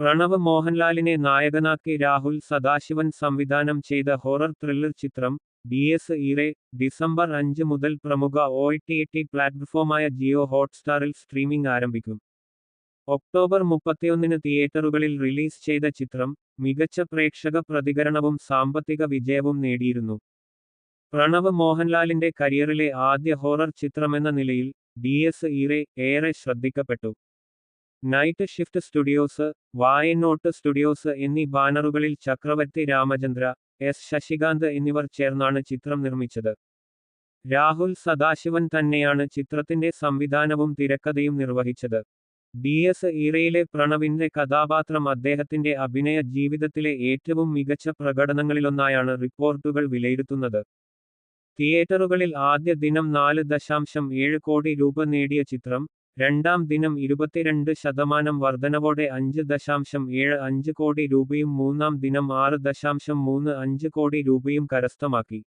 പ്രണവ് മോഹൻലാലിനെ നായകനാക്കി രാഹുൽ സദാശിവൻ സംവിധാനം ചെയ്ത ഹൊറർ ത്രില്ലർ ചിത്രം ഡി എസ് ഇറെ ഡിസംബർ അഞ്ച് മുതൽ പ്രമുഖ ഒ ടി ടി പ്ലാറ്റ്ഫോമായ ജിയോ ഹോട്ട്സ്റ്റാറിൽ സ്ട്രീമിംഗ് ആരംഭിക്കും. ഒക്ടോബർ മുപ്പത്തിയൊന്നിന് തിയേറ്ററുകളിൽ റിലീസ് ചെയ്ത ചിത്രം മികച്ച പ്രേക്ഷക പ്രതികരണവും സാമ്പത്തിക വിജയവും നേടിയിരുന്നു. പ്രണവ് മോഹൻലാലിന്റെ കരിയറിലെ ആദ്യ ഹൊറർ ചിത്രമെന്ന നിലയിൽ ഡി എസ് ഇറെ ഏറെ ശ്രദ്ധിക്കപ്പെട്ടു. നൈറ്റ് ഷിഫ്റ്റ് സ്റ്റുഡിയോസ് വായനോട്ട് സ്റ്റുഡിയോസ് എന്നീ ബാനറുകളിൽ ചക്രവർത്തി രാമചന്ദ്ര എസ് ശശികാന്ത് എന്നിവർ ചേർന്നാണ് ചിത്രം നിർമ്മിച്ചത്. രാഹുൽ സദാശിവൻ തന്നെയാണ് ചിത്രത്തിന്റെ സംവിധാനവും തിരക്കഥയും നിർവഹിച്ചത്. ഡി എസ് ഈറയിലെ പ്രണവിന്റെ കഥാപാത്രം അദ്ദേഹത്തിന്റെ അഭിനയ ജീവിതത്തിലെ ഏറ്റവും മികച്ച പ്രകടനങ്ങളിലൊന്നായാണ് റിപ്പോർട്ടുകൾ വിലയിരുത്തുന്നത്. തിയേറ്ററുകളിൽ ആദ്യ ദിനം നാല് ദശാംശം ഏഴ് കോടി രൂപ നേടിയ ചിത്രം രണ്ടാം ദിനം ഇരുപത്തിരണ്ട് ശതമാനം വർധനവോടെ അഞ്ച് ദശാംശം ഏഴ് അഞ്ച് കോടി രൂപയും മൂന്നാം ദിനം ആറ് ദശാംശം മൂന്ന് അഞ്ച് കോടി രൂപയും കരസ്ഥമാക്കി.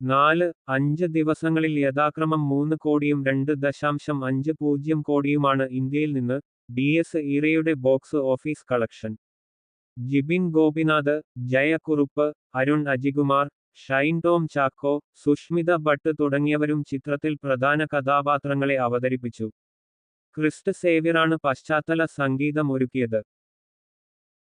നാല് അഞ്ച് ദിവസങ്ങളിൽ യഥാക്രമം മൂന്ന് കോടിയും രണ്ട് ദശാംശം അഞ്ച് പൂജ്യം കോടിയുമാണ് ഇന്ത്യയിൽ നിന്ന് D S ഈറയുടെ box office collection. Jibin Gopinath Jayakurup Arun Ajikumar Shine Tom Chacko Sushmitha Bhatt തുടങ്ങിയവരും ചിത്രത്തിൽ പ്രധാന കഥാപാത്രങ്ങളെ അവതരിപ്പിച്ചു. ക്രിസ്റ്റ് സേവ്യറാണ് പശ്ചാത്തല സംഗീതം ഒരുക്കിയത്